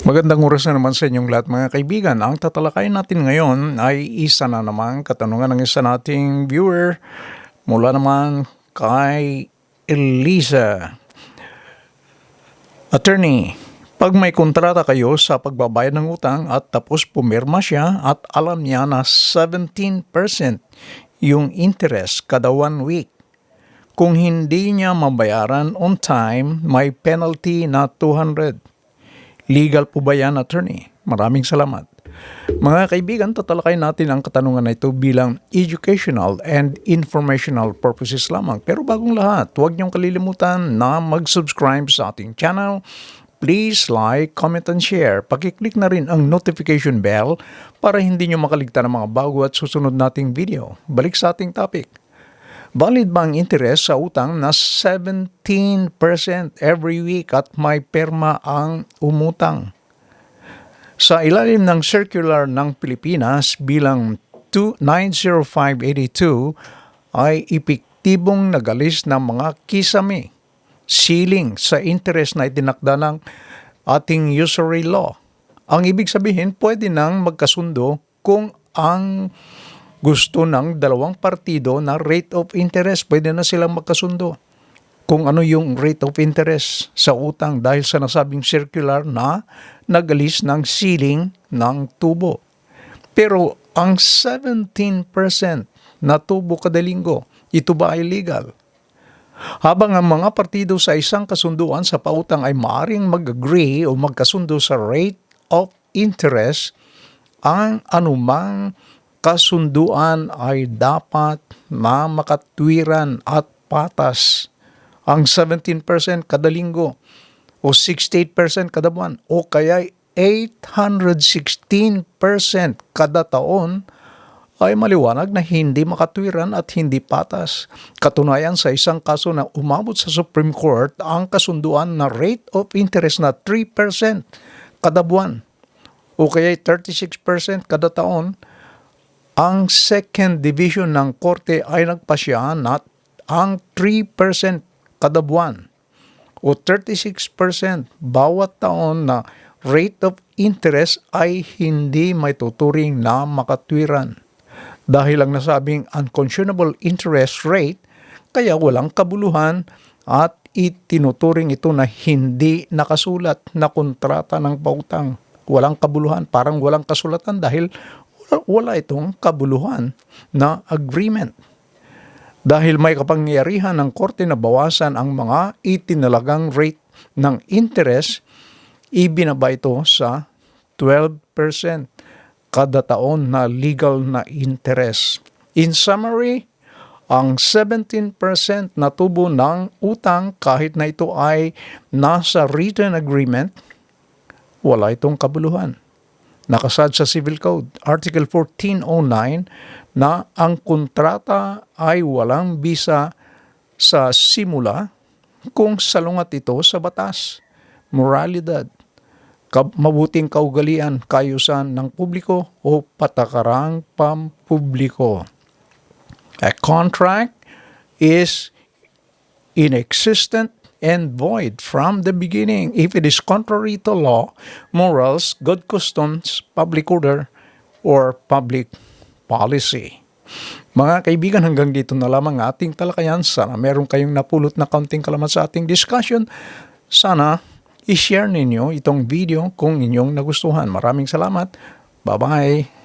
Magandang oras na naman sa inyong lahat mga kaibigan. Ang tatalakayin natin ngayon ay isa na naman katanungan ng isa nating viewer mula naman kay Elisa. Attorney, pag may kontrata kayo sa pagbabayad ng utang at tapos pumirma siya at alam niya na 17% yung interest kada one week, kung hindi niya mabayaran on time, may penalty na 200. Legal po ba yan, attorney? Maraming salamat. Mga kaibigan, tatalakayin natin ang katanungan na ito bilang educational and informational purposes lamang. Pero bagong lahat, huwag niyong kalilimutan na mag-subscribe sa ating channel. Please like, comment, and share. Pakiclick na rin ang notification bell para hindi niyo makaligtan ng mga bago at susunod nating video. Balik sa ating topic. Valid ba ang interest sa utang na 17% every week at may perma ang umutang? Sa ilalim ng circular ng Pilipinas bilang 290582 ay epektibong nagalis ng mga kisame, ceiling sa interest na itinakda ng ating usury law. Ang ibig sabihin, pwede nang magkasundo kung ang gusto ng dalawang partido na rate of interest, pwede na silang magkasundo. Kung ano yung rate of interest sa utang dahil sa nasabing circular na nagalis ng ceiling ng tubo. Pero ang 17% na tubo kada linggo, ito ba ay legal? Habang ang mga partido sa isang kasunduan sa pautang ay maaring mag-agree o magkasundo sa rate of interest, ang anumang kasunduan ay dapat na makatwiran at patas. Ang 17% kada linggo o 68% kada buwan o kaya 816% kada taon ay maliwanag na hindi makatwiran at hindi patas. Katunayan sa isang kaso na umabot sa Supreme Court ang kasunduan na rate of interest na 3% kada buwan o kaya 36% kada taon ang second division ng korte ay nagpasya na ang 3% kada buwan o 36% bawat taon na rate of interest ay hindi may tuturing na makatwiran. Dahil ang nasabing unconscionable interest rate, kaya walang kabuluhan at itinuturing ito na hindi nakasulat na kontrata ng pautang. Walang kabuluhan, parang walang kasulatan dahil wala itong kabuluhan na agreement. Dahil may kapangyarihan ng korte na bawasan ang mga itinalagang rate ng interest, ibinaba ito sa 12% kada taon na legal na interest. In summary, ang 17% na tubo ng utang kahit na ito ay nasa written agreement, wala itong kabuluhan nakasad sa Civil Code, Article 1409, na ang kontrata ay walang bisa sa simula kung salungat ito sa batas, moralidad, mabuting kaugalian, kayusan ng publiko o patakarang pampubliko. A contract is inexistent and void from the beginning if it is contrary to law, morals, good customs, public order, or public policy. Mga kaibigan, hanggang dito na lamang ating talakayan. Sana meron kayong napulot na kaunting kalaman sa ating discussion. Sana i-share ninyo itong video kung inyong nagustuhan. Maraming salamat. Bye-bye.